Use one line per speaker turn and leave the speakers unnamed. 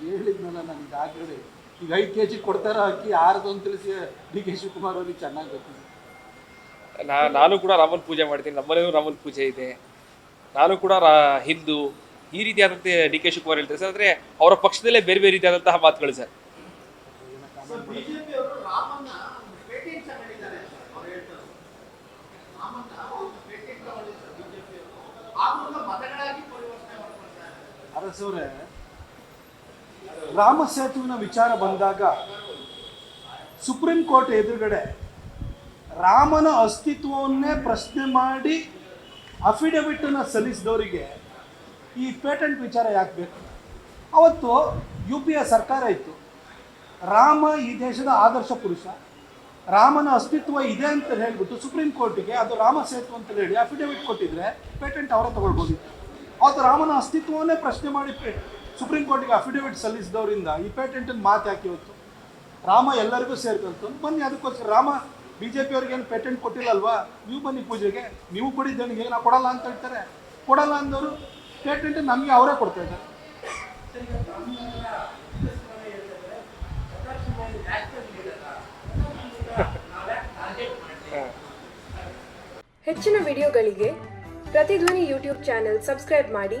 ಹೇಳಿದ್ನಲ್ಲ ನನಗೆ ಆಗಲಿ ಈಗ ಐದು ಕೆ ಜಿ ಕೊಡ್ತಾರ ಅಕ್ಕಿ ಆರದು ಅಂತ ತಿಳಿಸಿ ಡಿ ಕೆ ಶಿವಕುಮಾರ್ ಅವ್ರಿಗೆ ಚೆನ್ನಾಗಿ ಗೊತ್ತಿದೆ.
ನಾ ನಾನು ಕೂಡ ರಾಮನ್ ಪೂಜೆ ಮಾಡ್ತೀನಿ. ನಮ್ಮನೇಲೂ ರಾಮನ್ ಪೂಜೆ ಇದೆ. ನಾನು ಕೂಡ ರಾ ಹಿಂದೂ. ಈ ರೀತಿಯಾದಂತೆ ಡಿ ಕೆ ಶಿವಕುಮಾರ್ ಹೇಳ್ತಾರೆ. ಸರ್ ಅಂದರೆ ಅವರ ಪಕ್ಷದಲ್ಲೇ ಬೇರೆ ಬೇರೆ ರೀತಿಯಾದಂತಹ ಮಾತುಗಳು ಸರ್.
ಅರಸವ್ರೆ ರಾಮ ಸೇತುವಿನ ವಿಚಾರ ಬಂದಾಗ ಸುಪ್ರೀಂ ಕೋರ್ಟ್ ಎದುರುಗಡೆ ರಾಮನ ಅಸ್ತಿತ್ವವನ್ನೇ ಪ್ರಶ್ನೆ ಮಾಡಿ ಅಫಿಡವಿಟನ್ನು ಸಲ್ಲಿಸಿದವರಿಗೆ ಈ ಪೇಟೆಂಟ್ ವಿಚಾರ ಯಾಕೆ ಬೇಕು? ಅವತ್ತು ಯು ಪಿ ಎ ಸರ್ಕಾರ ಇತ್ತು. ರಾಮ ಈ ದೇಶದ ಆದರ್ಶ ಪುರುಷ. ರಾಮನ ಅಸ್ತಿತ್ವ ಇದೆ ಅಂತ ಹೇಳ್ಬಿಟ್ಟು ಸುಪ್ರೀಂ ಕೋರ್ಟಿಗೆ ಅದು ರಾಮ ಸೇತು ಅಂತ ಹೇಳಿ ಅಫಿಡವಿಟ್ ಕೊಟ್ಟಿದ್ರೆ ಪೇಟೆಂಟ್ ಅವರ ತಗೊಳ್ಬೋದಿತ್ತು. ಅವತ್ತು ರಾಮನ ಅಸ್ತಿತ್ವವನ್ನೇ ಪ್ರಶ್ನೆ ಮಾಡಿ ಸುಪ್ರೀಂ ಕೋರ್ಟಿಗೆ ಅಫಿಡವಿಟ್ ಸಲ್ಲಿಸಿದವರಿಂದ ಈ ಪೇಟೆಂಟನ್ನು ಮಾತು ಯಾಕೆ ಇವತ್ತು? ರಾಮ ಎಲ್ಲರಿಗೂ ಸೇರ್ಕಂತು ಬನ್ನಿ ಅದಕ್ಕೋಸ್ಕರ ರಾಮ ಬಿ ಜೆ ಪಿಯವ್ರಿಗೆ ಏನು ಪೇಟೆಂಟ್ ಕೊಟ್ಟಿಲ್ಲಲ್ವಾ? ನೀವು ಬನ್ನಿ ಪೂಜೆಗೆ. ನೀವು ಕೊಡಿದ್ದೆ ನನಗೆ ನಾವು ಕೊಡಲ್ಲ ಅಂತ ಹೇಳ್ತಾರೆ. ಕೊಡಲ್ಲ ಅಂದವರು ಪೇಟೆಂಟ್ ನಮಗೆ ಅವರೇ ಕೊಡ್ತಾ ಇದ್ದಾರೆ.
ಹೆಚ್ಚಿನ ವಿಡಿಯೋಗಳಿಗೆ ಪ್ರತಿಧ್ವನಿ ಯೂಟ್ಯೂಬ್ ಚಾನೆಲ್ ಸಬ್ಸ್ಕ್ರೈಬ್ ಮಾಡಿ.